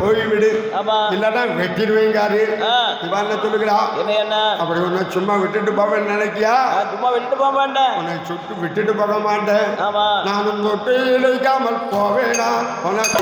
போய்விடு. இல்லன்னா வெட்டிடுவேங்காரு இவன் சொல்லுகிறா. என்ன? அப்படி உன்னை சும்மா விட்டுட்டு போவேன்னு நினைக்கியா? சும்மா விட்டுட்டு போக மாட்டேன். உன்னை சுட்டு விட்டுட்டு போக மாட்டேன். நானும் தொட்டு இழைக்காமல் போவேனா? உனக்கு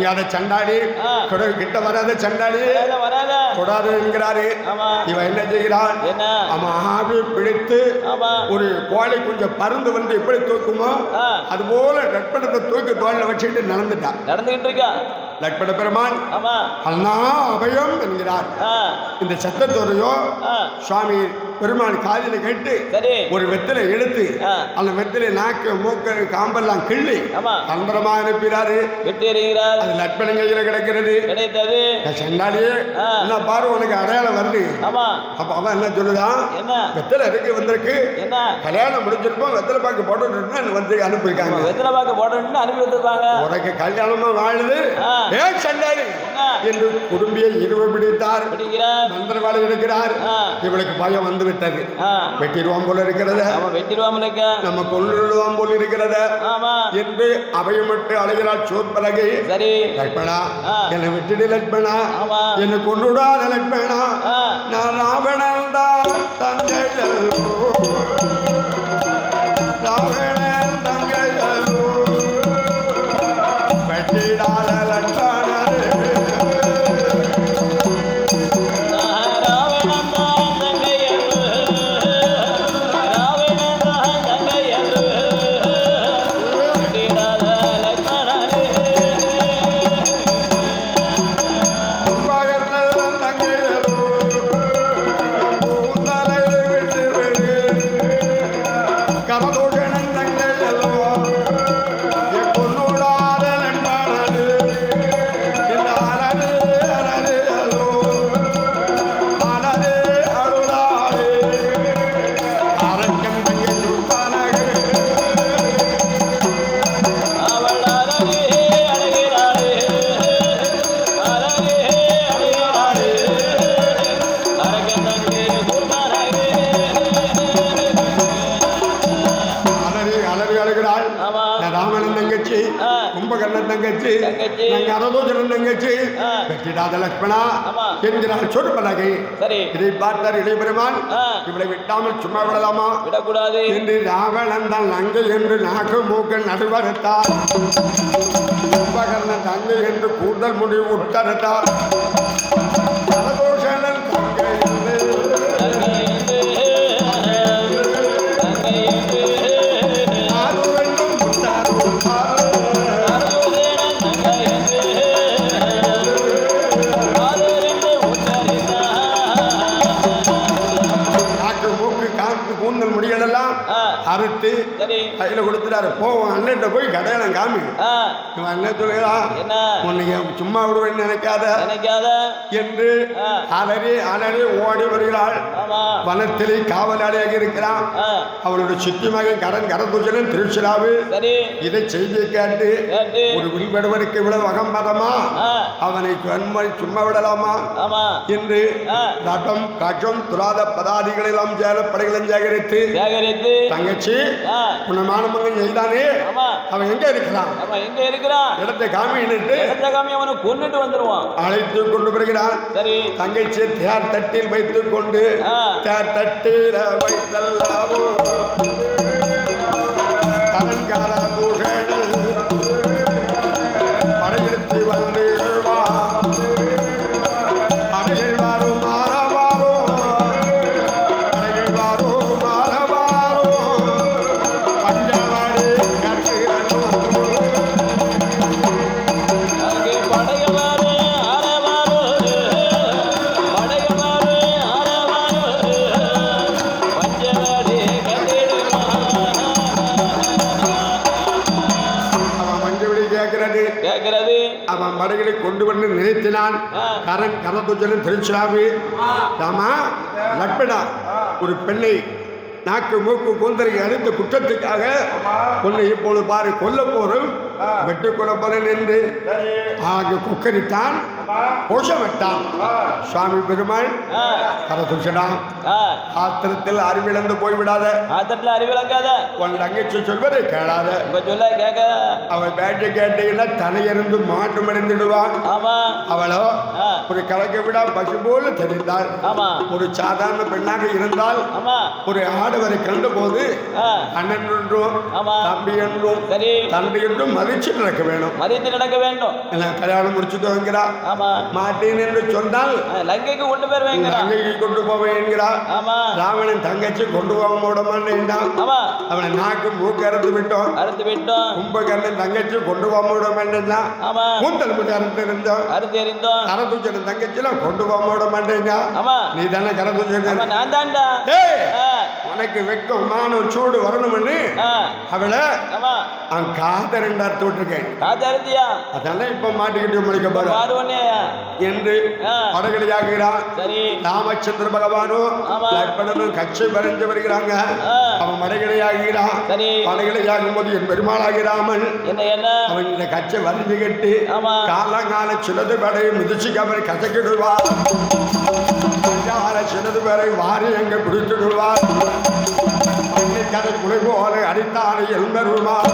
நெருங்காத சண்டாடி ஆ. கொடு- கிட்ட வராத சண்டாடி கொடாது என்கிறாரு இவன் என்ன செய்கிறான்? அவன் ஆவி பிடித்து ஒரு கோழி கொஞ்சம் பருந்து வந்து எப்படி தூக்குமோ. அது போல லட்பணத்தை தூக்கி தோல்ல வச்சுட்டு நடந்துட்டான். நடந்துகிட்டு இருக்கா? லட்பண பெருமான் அண்ணா அபயம் என்கிறார். இந்த சத்தத்தோரையோ ஆ. சுவாமி பெருமான் காதில கேட்டு ஒரு வெத்திலை எடுத்து. அந்த வெத்திலை நாக்கு மூக்கு காம்பெல்லாம் கிள்ளி தந்திரமா அனுப்பினாரு. அது லட்பண கையில கிடைக்கிறது. கிடைத்தது. ஆ. என்ன பாரு உனக்கு அடையாளம் வருது. அப்ப அவன் என்ன சொல்லுதான் வெத்தலை இருக்கு வந்திருக்கு? என்ன? கல்யாணம் முடிஞ்சிருப்போம் வெத்தலை பாக்கு போட்டு வந்து அனுப்பியிருக்காங்க? வெத்தலை பாக்க போடணும்னு அனுப்பி வந்திருப்பாங்க உனக்கு கல்யாணமா வாழுது? ஆ. ஏ சண்டாடி என்ன என்று குடும்பியை இருவ பிடித்தார். மந்திரவாளி எடுக்கிறார் ஆ. இவளுக்கு பயம் வந்து விட்டது வெட்டிடுவோம் போல இருக்கிறத. நம்ம கொள்ளுடுவோம் போல இருக்கிறத. என்று அவையமிட்டு அழுகிறாள் சோற்பலகை சரி. ஆ. என்னை விட்டுடு ஆமா. என்னை கொண்டுடாத ஆ. நான் ராவணன் தான் தங்கையல்லோ ராவணன் ராமனன் தங்கச்சி. கும்பகர்ணன் தங்கச்சி. நாங்க அரதோஜனன் தங்கச்சி. வெற்றிடாத லக்ஷ்மணா ஆமா. என்கிறாள் சொற்பலகை. இதை பார்த்தார் இளையபெருமான். ஆ. இவளை விட்டாமல் சும்மா விடலாமா? விடக்கூடாது. என்று ராவணன் தான் நங்கை என்று நாக்கு மூக்க நடுவறுத்தார் கும்பகர்ணன் தங்கை என்று கூடுதல் முடிவு உட்கருத்தார். கொடுத்துட்டாரு போ உன் அண்ணன்ட்ட போய் கடையெல்லாம் காமி. இவன் என்ன? சொல்லுகிறான் உன்னைய சும்மா விடுவேன்னு நினைக்காத. நினைக்காத. என்று. அலறி அலறி ஓடி வருகிறாள். வனத்திலே காவலாளியாக இருக்கிறான். அவளோட சித்தி மகன் கடன் கரதூஷணன் திருச்சிராவு. சரி. இதை செய்தியை கேட்டு ஒரு வில்படுவருக்கு இவ்வளவு அகம்பதமா? அவனை சும்மா விடலாமா? என்று. ரதம் கஜம் துராத பதாதிகளெல்லாம் சேலப்படைகளும் சேகரித்து சேகரித்து. தங்கச்சி ஆ. உன்னை அவன் எங்க இருக்கிறான்? ஆமா எங்க இருக்கிறான்? இடத்தை காமின்னுட்டு இடத்தகாமி அவனை கொன்னுட்டு வந்துருவான். அழைத்து கொண்டு வருகிறான். சரி. தங்கச்சி தேர் தட்டில் வைத்துக் கொண்டு. தேர் தட்டில வைத்தல்லாவோ. கரண் கரதுஜலன் திருச்சிராமி ராமா லட்பணா ஒரு பெண்ணை நாக்கு மூக்கு கூந்தலை அறுத்த குற்றத்துக்காக உன்னை இப்பொழுது பாரு கொல்ல போறோம் வெட்டு கொலை நின்று ஆக குக்கரித்தான் கோஷமிட்டான் சுவாமி பெருமாள் கரதுஷனா. ஆத்திரத்தில் அறிவிழந்து போய்விடாத. ஆத்திரத்துல அறிவிழக்காத உன் தங்கச்சி சொல்வதை கேளாத. சொல்ல கேட்க. அவள் பேட்டை கேட்டீங்கன்னா தலையிருந்து மாற்றம் அடைந்துடுவான் அவளோ. ஒரு கலக்க விடா பசு போல தெரிந்தாள். ஆமா. ஒரு சாதாரண பெண்ணாக இருந்தால் ஒரு ஆடவரை கண்டபோது அண்ணன் என்றும். தம்பி என்றும் தந்தை என்றும் மதிச்சு நடக்க வேணும் மதியத்தில் நடக்க வேண்டும். கல்யாணம் முடிச்சுட்டு வைக்கிறா ஆமா. மாட்டேன் என்று சொன்னால் லங்கைக்கு கொண்டு போய் வைங்கிறான் தங்கைக்கு கொண்டு போவேன் என்கிறா ஆமா. ராவணன் தங்கச்சி கொண்டு போக விடமாட்டேன் ஆமா. அவனை நாக்கு மூக்கு அறுத்து விட்டோம். அறுத்து விட்டோம். கும்பகர்ணன் தங்கச்சி கொண்டு போக விடமாட்டேன் ஆமா. கூந்தல் முடி அறுத்து இருந்தோம் அறுத்து எறிந்தோம். கரதூச்சன தங்கச்சிலாம் கொண்டு போக விட மாட்டேங்க ஆமா. நீ தானே ஆமா கரதூச்சன நான் தான்டா உனக்கு வெக்கம் மானம் சூடு வரணும்னு அவளை அவன் காத ரெண்டு அறுத்து விட்டுருக்கேன் காத்து அறுத்தியா அதெல்லாம் இப்ப மாட்டிக்கிட்டு முடிக்க பாரு. என்று ஆ. படகடியாகிறான் சரி. ராமச்சந்திர பகவானும் ஆமா. லட்பணனும் கட்சி வரைஞ்சு வருகிறாங்க. அவன் மடகடியாகிறான் சரி. படகடியாகும் போது என் பெருமாளாகிறாமன் என்ன என்ன? அவன் இந்த கச்சை வரைஞ்சு கட்டி. காலங்கால சிலது பேரை மிதிச்சு அவரை கசக்கிடுவார் அதைதாரே என் பெருமாள்.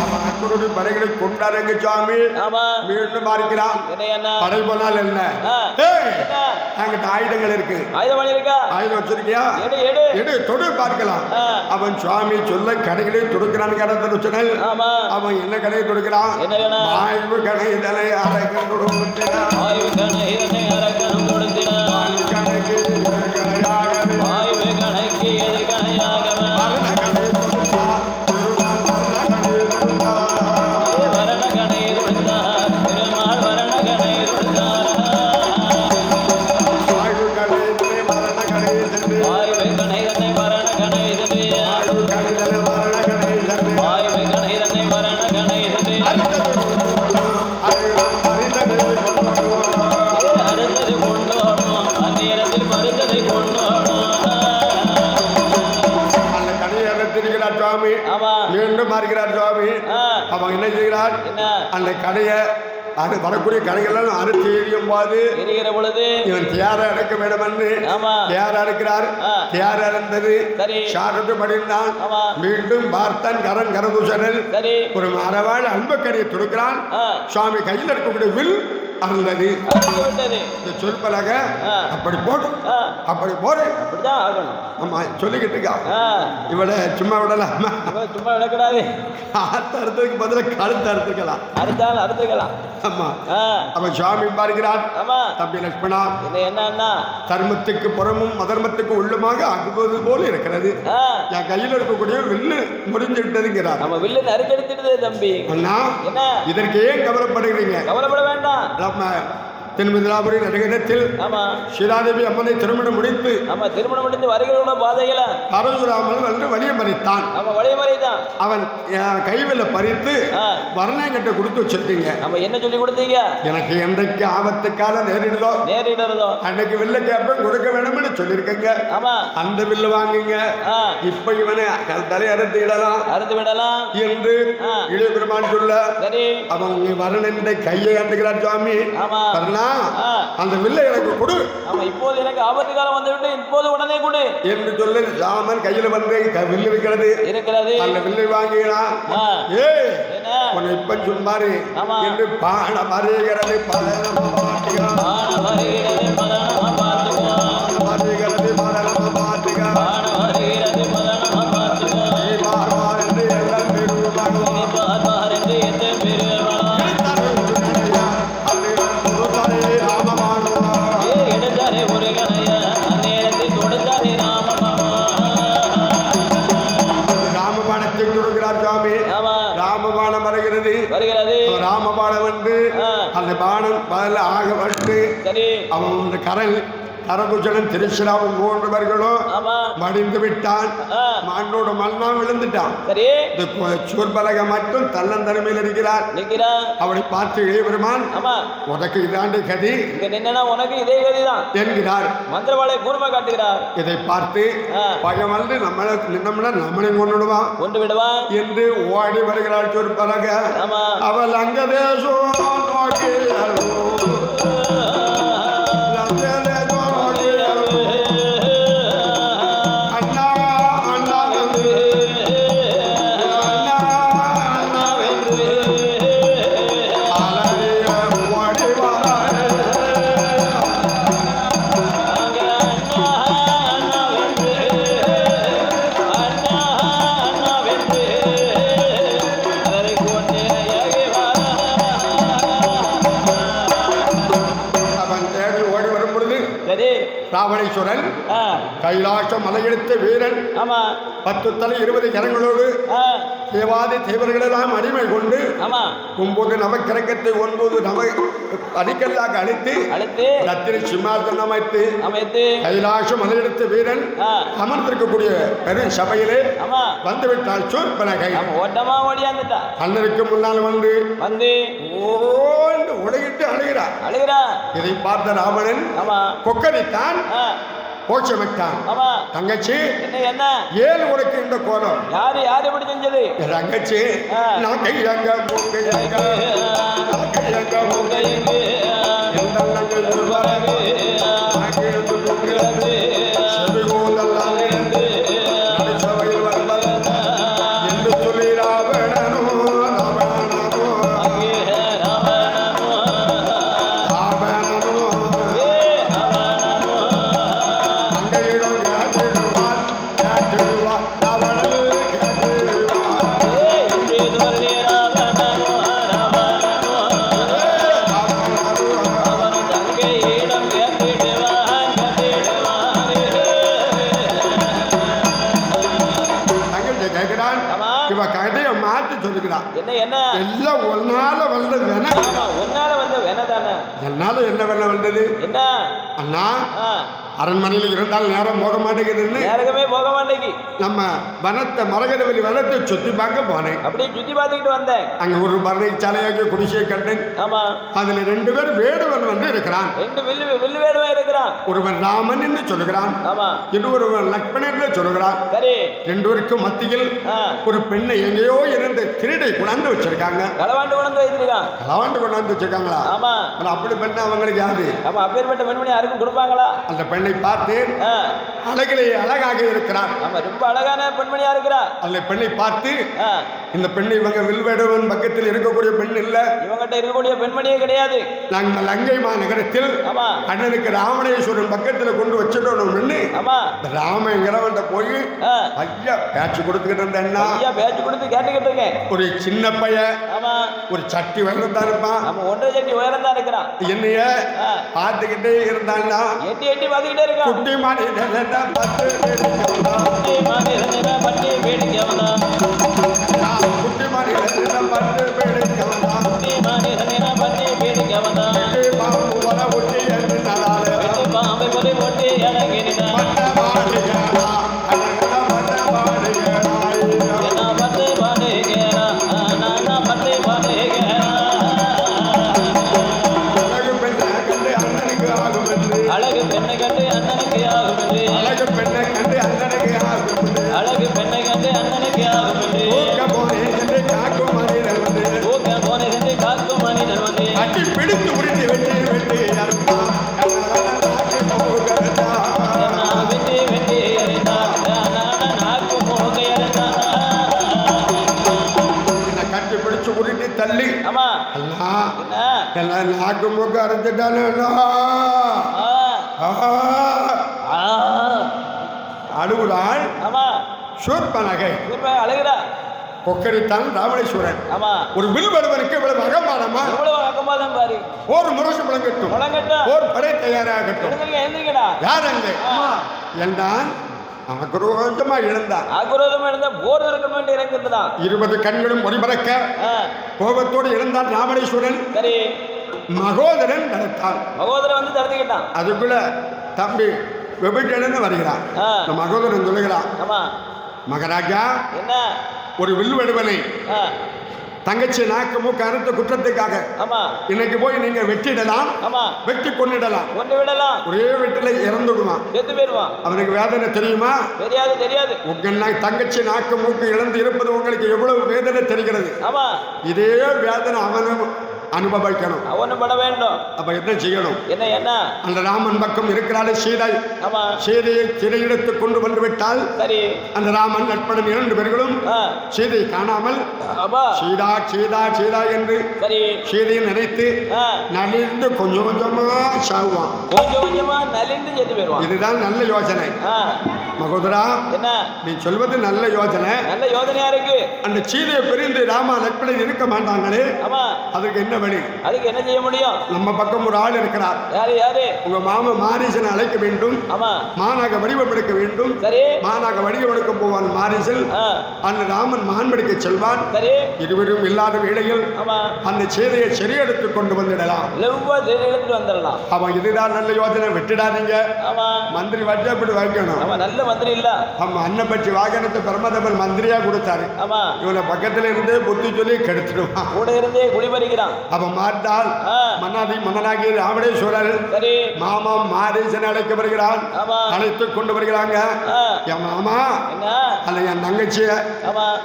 அவன் அன்பருடைய படைகளை கொண்டாருங்க சுவாமி. மீண்டும் பார்க்கிறான் படை போனால் என்ன? அங்கிட்ட ஆயுதங்கள் இருக்கு. ஆயுதம் பண்ணிருக்கா ஆயுதம் வச்சிருக்கியா? எடு தொடு பார்க்கலாம். அவன் சுவாமி சொல்ல கடைகளை துடுக்கிறான் கடத்த சொன்னல் அவன் என்ன கடையை துடுக்கிறான்? ஆய்வு கடை இதனை அரைக்கன் கொடுக்கிறான் ஆய்வு கணக்கு அரக்கணம் கொடுத்தினான் கணக்கு கடையை அது வரக்கூடிய கடைகளெல்லாம் அறுத்து எரியும் போது எரிகிற பொழுது இவன் தியார அடைக்க வேண்டும் என்று தியார அறுக்கிறார். தியார அறந்தது சரி. சாரத்து படிந்தான். மீண்டும் பார்த்தான் கரன் சரி. ஒரு மரவாள் அன்பக்கரையை துடுக்கிறான். சுவாமி கையில் இருக்கக்கூடிய வில் விட்டது இந்த சொல்பலக ஆ. அப்படி போடு அப்படி போடு. அப்படிதான் ஆகணும். ஆமா சொல்லிக்கிட்டு இருக்கா? இவளை சும்மா விடலாமா சும்மா விடக்கூடாது. காத்து அறுத்ததுக்கு பதிலாக கழுத்து அறுத்துக்கலாம். அறுத்தாலும் அறுத்துக்கலாம். ஆமா. அவன் சுவாமி பார்க்கிறான். ஆமா. தம்பி லட்சுமணா என்ன என்னன்னா? தர்மத்துக்கு புறமும் அதர்மத்துக்கு உள்ளுமாக ஆகுவது போல இருக்கிறது. என் கையில் இருக்கக்கூடிய வில்லு முடிஞ்சு விட்டதுங்கிறார் நம்ம வில்லு நறுக்கெடுத்துடுது தம்பி. அண்ணா என்ன? இதற்கு ஏன் கவலைப்படுகிறீங்க? கவலைப்பட வேண்டாம். நம்ம தென்மிதிலாபுரி நடுகிடத்தில் ஆமா. ஸ்ரீராதேவி அம்மனை திருமணம் முடித்து ஆமா திருமணம் முடிந்து வருகிறோட பாதையில. பரசுராமன் வந்து வழியை மறித்தான். நம்ம வழிமுறை தான் அவன் கைவில பறித்து ஆ. வர்ணங்கிட்ட கொடுத்து வச்சிருக்கீங்க நம்ம என்ன சொல்லி கொடுத்தீங்க? எனக்கு என்றைக்கு ஆபத்து காலம் நேரிடுதோ? நேரிடுறதோ அன்னைக்கு வில்ல கேப்ப கொடுக்க வேணும்னு சொல்லியிருக்கேங்க ஆமா. அந்த வில்லு வாங்குங்க. இப்ப இவனை தலையறுத்து இடலாம் அறுத்து விடலாம். என்று. இளைய பெருமான் சொல்ல அவன் வரணின்ற கையை அண்டுகிறார் சுவாமி. ஆமா. அந்த வில்லை எனக்கு கொடு. இப்போது எனக்கு ஆபத்து காலம் வந்துவிட்டு இப்போது உடனே கொடு. என்று சொல்லி ராமன் கையில வந்து வில்லு இருக்கிறது இருக்கிறது. அந்த வில்லை வாங்கினான். ஏ உன்னை இப்ப ஆமா. என்று பான மறிகிறது பலனம மதனமா பார்த்துக்கோ மறிகிறது பலனம மாட்டுகிறான் கரண் கரகுஜனன் திருச்சிராவும் போன்றவர்களும் ஆமா. மடிந்து விட்டான் மண்ணோட மண்ணா விழுந்துட்டான். சரி. இந்த சூர்பலக மட்டும் தன்னந்தனிமையில் இருக்கிறார். அவனை பார்த்து இளையபெருமான் உனக்கு இதாண்டு கதி. நின்னா உனக்கு இதே கதிதான். என்கிறார். மந்திரவாளை கூர்மை காட்டுகிறார். இதை பார்த்து. பயம் வந்து நம்மளை நின்னம்னா நம்மளை கொண்டுடுவான் கொண்டு விடுவான். என்று ஓடி வருகிறாள் சூர்பலக. ஆமா. அவள் அங்க தேசம் நோக்கி வீரன். ஆமா. பத்து தலை இருபது ஜனங்களோடு ஆ. தேவாதி தேவர்களெல்லாம் அடிமை கொண்டு ஆமா. ஒன்பது நவக்கிரகத்தை ஒன்பது நவ அடிக்கல்லாக அழித்து அடுத்து ரத்திரி சிம்மாசனம் அமைத்து அமைத்து கைலாச மலையெடுத்த வீரன் அமர்ந்திருக்கக்கூடிய பெரும் சபையிலே வந்துவிட்டால் சூர்பனகை. நம்ம ஓட்டமா ஓடியாந்துட்டா அண்ணனுக்கு முன்னால் வந்து வந்து ஓண்டு உடையிட்டு அழுகிறார். அழுகிறா இதை பார்த்த ராவணன் கொக்கரித்தான் கோச்சமிட்டான் ஆமா. தங்கச்சி என்ன என்ன? ஏன் உனக்கு இந்த கோலம்? யாரு யாரு இப்படி செஞ்சது? தங்கச்சி. நான் கையங்க மூக்கையங்க நான் கையங்க மூக்கை. ஆ, அரண்மனையில் இருந்தால் நேரம் போக மாட்டேங்குதுன்னு. போக மாட்டேங்கி நம்ம வனத்தை மரகதவெளி வனத்தை சுத்தி பார்க்க போனேன். அப்படியே சுத்தி பார்த்துக்கிட்டு வந்தேன். அங்க ஒரு மரணை சாலையாக குடிசை கண்டேன். ஆமா. அதுல ரெண்டு பேர் வேடுவன் வந்து இருக்கிறான். ரெண்டு வில்லு வில்லு வேடுவா இருக்கிறான். ஒருவன் ராமன் என்று சொல்லுகிறான். ஆமா. இன்னொருவன் லக்ஷ்மணன் என்று சொல்லுகிறான். சரி. ரெண்டுவருக்கும் மத்தியில் ஒரு பெண்ணை எங்கேயோ இருந்து திருடை கொண்டாந்து வச்சிருக்காங்க. களவாண்டு கொண்டு வைத்திருக்கான். களவாண்டு கொண்டாந்து வச்சிருக்காங்களா? ஆமா. அப்படி பண்ண அவங்களுக்கு யாரு? ஆமா அப்பேற்பட்ட பெண்மணி யாருக்கும் கொடுப்பாங்களா? அந்த பெண்ணை பார்த்து அழகிலே அழகாக இருக்கிறார். ஆமா ரொம்ப அழகான பெண்மணியா இருக்கிறா அந்த பெண்ணை பார்த்து இந்த பெண்ணை இவங்க வில்வேடுவன் பக்கத்தில் இருக்கக்கூடிய பெண் இல்ல. இவங்கிட்ட இருக்கக்கூடிய பெண்மணியே கிடையாது. நாங்கள் லங்கை மாநகரத்தில் அண்ணனுக்கு ராமணேஸ்வரன் பக்கத்தில் கொண்டு வச்சிடணும்னு ஆமா. ராமங்கிறவன்ட்ட போய் ஐயா பேச்சு கொடுத்துக்கிட்டு இருந்த அண்ணா. ஐயா பேச்சு கொடுத்து கேட்டுக்கிட்டு இருக்கேன். ஒரு சின்ன பையன். ஒரு சட்டி வெள்ளத்தான் இருப்பான். ஒன்றரை சட்டி உயரம் தான் இருக்கிறான். என்னைய பார்த்துக்கிட்டே இருந்தான்னா எட்டி எட்டி பார்த்துக்கிட்டே இருக்கான். குட்டி மாடி பத்து பேர் இருந்தான். குட்டி மாடி இருந்தவ பட்டி வேடிக்கை குட்டி மாடி. எல்லாம் நாக்கு மூக்கு அரைச்சிட்டானே ஆமா. சூர்பனகை. இப்ப அழகுறா. கொக்கரித்தான் ராமணேஸ்வரன் ஒரு வில்வடுவனுக்கு இவ்வளவு அகமானமா ஒரு முரசு முழங்கட்டும். முழங்கட்டா ஒரு படை தயாராகட்டும். யார் அங்கே? என்றான். ஆக்ரோஷமா எழுந்தான். ஆக்ரோதமா இருந்தா போர் இருக்க வேண்டிய இறங்குதுதான் இருபது கண்களும் ஒளிபறக்க கோபத்தோடு எழுந்தான் ராமணேஸ்வரன் சரி. மகோதரன் தடுத்தான் மகோதரன் வந்து தடுத்துக்கிட்டான் அதுக்குள்ள தம்பி விபஜனன்னு வருகிறான். மகோதரன் சொல்லுகிறான் மகாராஜா என்ன? ஒரு வில்வடுவனை தங்கச்சி நாக்கு மூக்கு அறுத்த குற்றத்துக்காக இன்னைக்கு போய் நீங்க வெட்டிடலாம் வெட்டி கொன்னிடலாம். கொண்டு விடலாம். ஒரே வெட்டில இறந்துடுவான். செத்து போயிருவான் அவனுக்கு வேதனை தெரியுமா? தெரியாது தெரியாது. உங்க தங்கச்சி நாக்கு மூக்கு இழந்து இருப்பது உங்களுக்கு எவ்வளவு வேதனை தெரிகிறது? இதே வேதனை அவனும் அனுபவிக்கணும் அவனும் பட வேண்டும் அப்ப என்ன செய்யணும்? என்ன என்ன? அந்த ராமன் பக்கம் இருக்கிறாள் சீதை. சீதையை சிறையிடத்து கொண்டு வந்து விட்டால் சரி. அந்த ராமன் நட்படன் இரண்டு பேர்களும் சீதை காணாமல் சீதா சீதா சீதா என்று சரி. சீதையை நினைத்து நலிந்து கொஞ்சம் கொஞ்சமா சாகுவான் கொஞ்சம் கொஞ்சமா நலிந்து செத்து போயிருவான் இதுதான் நல்ல யோசனை. மகோதரா என்ன? நீ சொல்வது நல்ல யோசனை நல்ல யோசனையா இருக்கு. அந்த சீதையை பிரிந்து ராமா நட்படன் இருக்க மாட்டாங்களே. ஆமா. அதுக்கு என்ன வழி? அதுக்கு என்ன செய்ய முடியும்? நம்ம பக்கம் ஒரு ஆள் இருக்கிறார். யாரு யாரு? உங்க மாமா மாரீசனை அழைக்க வேண்டும். ஆமா. மானாக வடிவம் எடுக்க வேண்டும். சரி. மானாக வடிவம் எடுக்க போவான் மாரீசன். அந்த ராமன் மான்படிக்க செல்வான். சரி. இருவரும் இல்லாத வேளையில் அந்த சீதையை சரியெடுத்து கொண்டு வந்துடலாம். எடுத்துட்டு வந்துடலாம். அவன் இதுதான் நல்ல யோசனை விட்டுடாதீங்க. மந்திரி வச்சு அப்படி வைக்கணும். நல்ல மந்திரி இல்ல அவன் அன்னப்பட்சி வாகனத்தை பிரமதபர் மந்திரியா கொடுத்தாரு. ஆமா. இவனை பக்கத்துல இருந்தே புத்தி சொல்லி கெடுத்துடுவான். கூட இருந்தே குடிபறிக்கிறான் அவன் மாட்டால் ஆ, மன்னாதி மன்னனாகி ராவணேஸ்வரர் சரி. மாமா மாரீசன் அழைக்க வருகிறான் ஆமா. அழைத்து கொண்டு வருகிறாங்க. என் மாமா அல்ல என் தங்கச்சிய.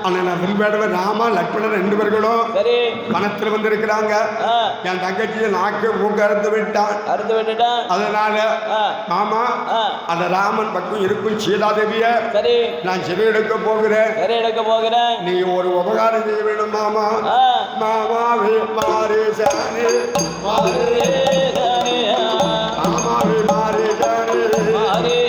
அண்ணன் வில்வேடவர் ராமா லட்சுமணன் ரெண்டு பேர்களும் சரி. பணத்தில் வந்திருக்கிறாங்க. என் தங்கச்சியை நாக்கு மூக்கு அறுத்து விட்டான். அறுத்து விட்டுட்டான். அதனால மாமா அந்த ராமன் பக்கம் இருக்கும் சீதாதேவிய சரி. நான் சிறை எடுக்க போகிறேன். சரி எடுக்க போகிறேன். நீ ஒரு உபகாரம் செய்ய வேண்டும் மாமா. மாமாவே மாரேசானே மாரே தானே, மாமாவே மாரேசானே மாரே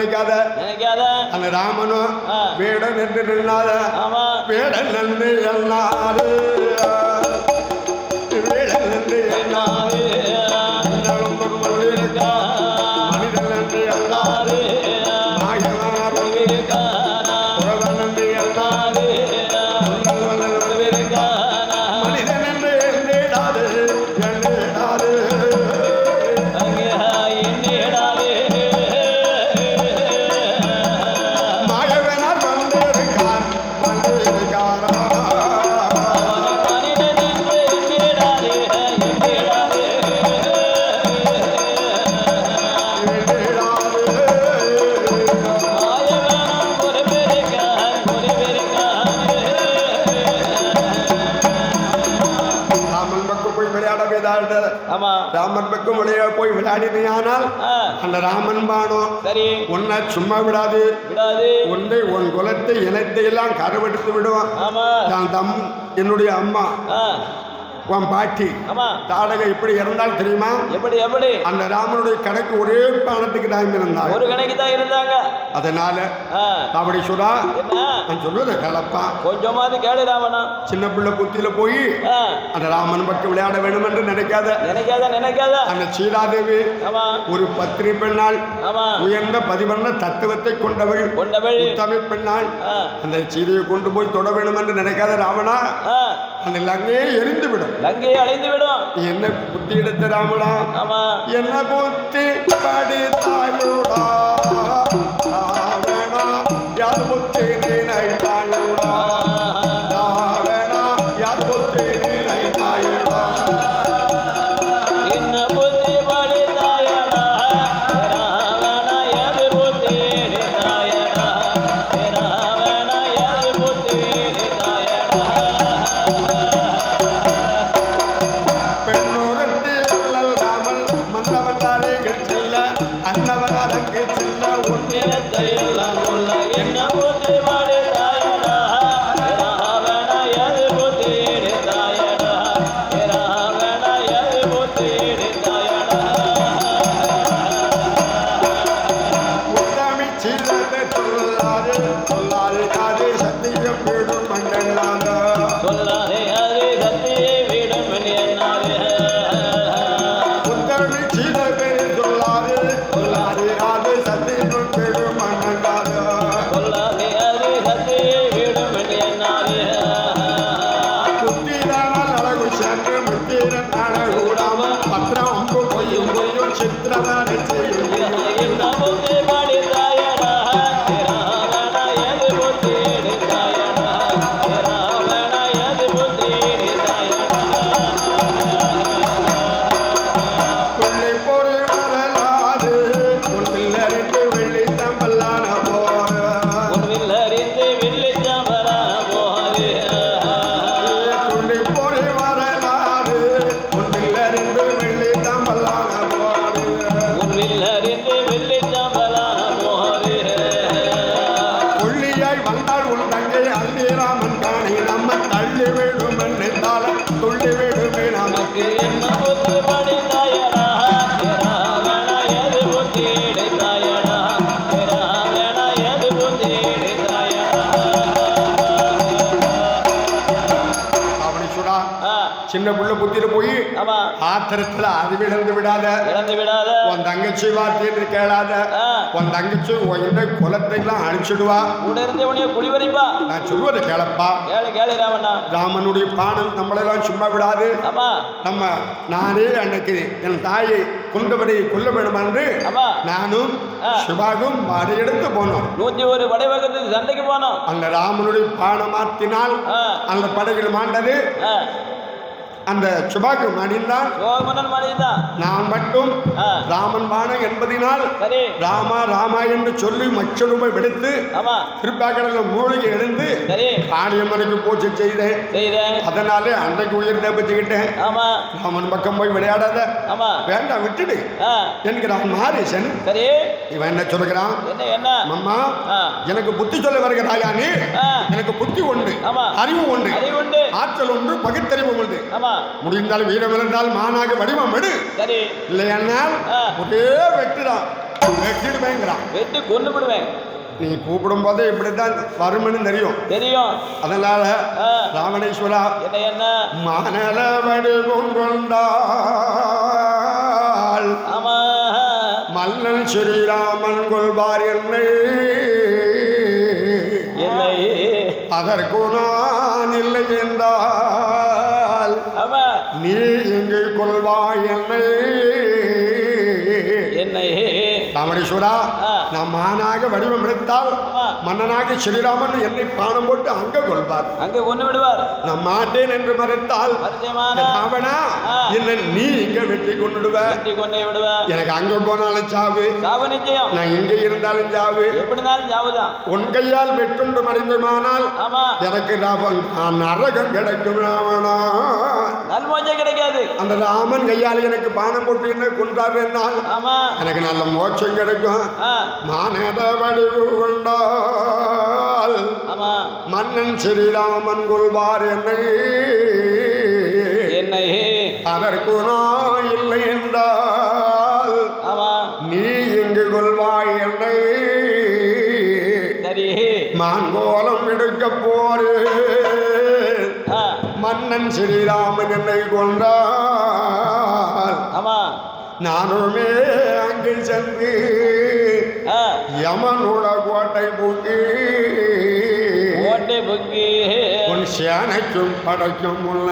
நினைக்காத. நினைக்காத. அந்த ராமனும். வேடன் என்று நின்னாத. வேடன் என்று எண்ணாது. வேடன் என்று சும்மா விடாது. விடாது. உன்னை உன் குலத்தை இனத்தை எல்லாம் கருவெடுத்து விடுவான். ஆமா. நான் தம் என்னுடைய அம்மா உன் பாட்டி தாடகை எப்படி இறந்தால் தெரியுமா? எப்படி எப்படி? அந்த ராமனுடைய கணக்கு ஒரே பானத்துக்கு தான் இருந்தாங்க ஒரு கணக்கு தான் இருந்தாங்க. அதனால அப்படி சுடா என்ன நான் சொல்லுவதை கலப்பா கொஞ்சமாவது கேளு ராவணா சின்ன பிள்ளை புத்தியில போய் அந்த ராமன் பக்கம் விளையாட வேண்டும் என்று நினைக்காத. நினைக்காத நினைக்காத. அந்த சீதாதேவி ஒரு பத்திரி பெண்ணால் உயர்ந்த பதிவண்ண தத்துவத்தை கொண்டவள். கொண்டவள். உத்தமி பெண்ணால் அந்த சீதையை கொண்டு போய் தொட வேண்டும் என்று நினைக்காத ராவணா அந்த லங்கையே எரிந்து விடும் லங்கையை அழிந்து விடும் என்ன புத்தி எடுத்த ராமனா? என்ன புத்தி படித்தாயுடா யார் ஆத்திரத்துல அறிவிழந்து விடாத. இழந்து விடாத. உன் தங்கச்சி வார்த்தைன்னு கேளாத. ஆ, உன் தங்கச்சி உன்னை குலத்தை எல்லாம் அழிச்சிடுவா கூட இருந்தவனைய குடிவரிப்பா நான் சொல்வதை கேளப்பா. கேளு கேளு ராவணா ராமனுடைய பானம் நம்மளெல்லாம் சும்மா விடாது. ஆமா. நம்ம நானே அன்னைக்கு என் தாயை கொண்டபடி கொல்ல வேண்டும் என்று நானும். சிவாகும் எடுத்து போனோம். நூத்தி ஒரு படைவகத்துக்கு சண்டைக்கு போனோம். அந்த ராமனுடைய பானமாத்தினால் அந்த படைகள் மாண்டது. அந்த சுபாக்கு மடிந்தான் சோமனன் மணிதான் நான் மட்டும் ராமன் பானம் என்பதினால் ராமா ராமா என்று சொல்லி மற்றொருமை விடுத்து திருப்பாக்கடல மூலிகை எழுந்து காளியம்மனுக்கு பூஜை செய்தேன். அதனாலே அன்றைக்கு உயிர் தப்பிச்சுக்கிட்டேன். ராமன் பக்கம் போய் விளையாடாத. வேண்டாம் விட்டுடு. என்கிறான் மாரீசன் இவன் என்ன என்ன அம்மா எனக்கு புத்தி சொல்ல வருகிறாயா நீ? எனக்கு புத்தி உண்டு. அறிவு உண்டு ஆற்றல் உண்டு பகுத்தறிவு உண்டு. முடிந்தால் வீரம் இருந்தால் மானாக வடிவம் எடு. சரி. இல்லையானால். ஒரே வெட்டுதான் வெட்டிடுவேங்கிறான் வெட்டி கொண்டு விடுவேன் நீ கூப்பிடும் போதே இப்படித்தான் வரும்னு தெரியும். தெரியும். அதனால ராமணேஸ்வரா என்ன மணல வடிவம் கொண்டாள். மல்லன் ஸ்ரீராமன் கொள்வார் என்னை. அதற்கு நான் நீ எங்கே கொள்வாய் என்னை என்னை ராமணேஸ்வரா ஆ, நான் மானாக வடிவம் எடுத்தால். மன்னனாக ஸ்ரீராமன் என்னை பானம் போட்டு அங்க கொள்வார். அங்கே கொண்டு விடுவார். நான் மாட்டேன் என்று மறுத்தால் ராவணா. என்ன நீ இங்க வெட்டி கொண்டே விடுவார். எனக்கு அங்க போனாலும் சாவு. நான் இங்க இருந்தாலும் சாவு. எப்படினாலும் சாவுதான். உன் கையால் வெட்டுண்டு மறைந்துமானால் எனக்கு ராவன் நரகம் கிடைக்கும் ராவணா நல்மோஞ்சம் கிடைக்காது. அந்த ராமன் கையால் எனக்கு பானம் போட்டு என்ன ஆமா. எனக்கு நல்ல மோட்சம் கிடைக்கும். மானத வடிவு கொண்டால் மன்னன் ஸ்ரீராமன் கொள்வார் என்னை. என்னை. அதற்கு நான் இல்லை என்றால் நீ இங்கு கொள்வாய் என்னை. மான்கோலம் எடுக்க போரு மன்னன் ஸ்ரீராமன் என்னை கொண்டால் ஆமா. நானுமே அங்கு சென்று ஆ. யமனோட கோட்டை புக்கி உன் சேனைக்கும் படைக்கும் முன்ன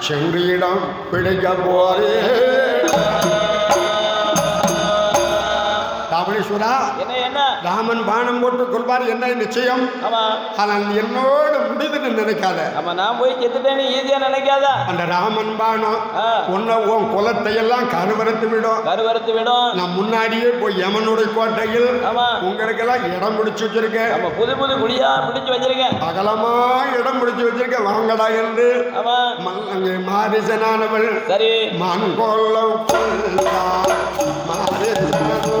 சென்றிடம் பிடிக்க போரே ராமணேஸ்வரா என்ன என்ன ராமன் பானம் போட்டு கொள்வார் என்ன நிச்சயம்? ஆமா. ஆனால் என்னோடு முடிதுன்னு நினைக்காத. ஆமா நான் போய் செத்துட்டேன்னு ஈஸியா நினைக்காதா? அந்த ராமன் பானம். உன்னை உன் குலத்தை எல்லாம் கருவறுத்து விடும். கருவறுத்து விடும். நான் முன்னாடியே போய் யமனுடைய கோட்டையில் உங்களுக்கெல்லாம் இடம் பிடிச்சு வச்சிருக்கேன். நம்ம புது புது குடியா பிடிச்சு வச்சிருக்கேன். அகலமா இடம் பிடிச்சு வச்சிருக்கேன். வாங்கடா என்று மாரிசனானவள் சரி. மண்கொள்ளம் கொள்ளார் மாரிசனோ.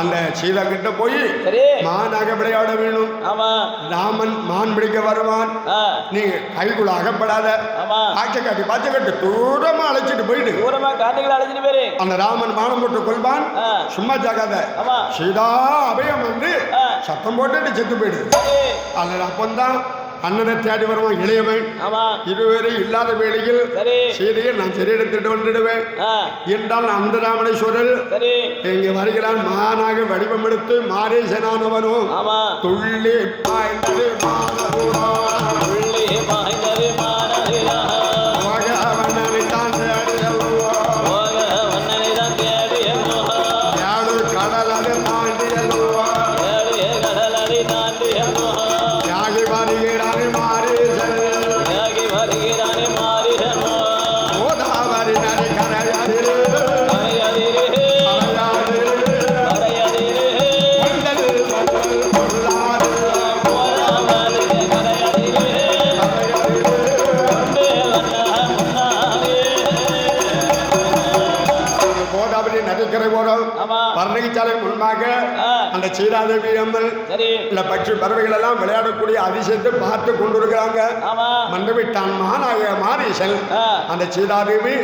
அந்த சீதா கிட்ட போய் மானாக விளையாட வேணும். ராமன் மான் பிடிக்க வருவான். நீ கைக்குள்ள அகப்படாத. பாச்ச காட்டி பாச்ச காட்டி தூரமா அழைச்சிட்டு போயிடு. தூரமா காட்டுகளை அழைச்சிட்டு பேரு அந்த ராமன் மானம் போட்டு கொள்வான். சும்மா ஜாகாத. சீதா அபயம் வந்து சத்தம் போட்டுட்டு செத்து போயிடு. அதில் அப்பந்தான் அண்ணனை தேடி வருவான் இளையவன். இதுவரை இல்லாத வேளையில் சீதையை நான் சரி எடுத்துட்டு வந்துடுவேன் என்றால் அந்த ராமணேஸ்வரர் இங்கே வருகிறான் மானாக வடிவம் எடுத்து மாரேசனானவனும் துள்ளி பாய்ந்தது மானதுடன் உள்ளே பாய்ந்தது மானதிலா பறவைகள் எல்லாம் விளையாடக்கூடிய அதிசயத்தை பார்த்து கொண்டிருக்கிறாங்க. மண்டபிட்டான் மானாக மாரீசல் ஆ. அந்த சீதாதேவி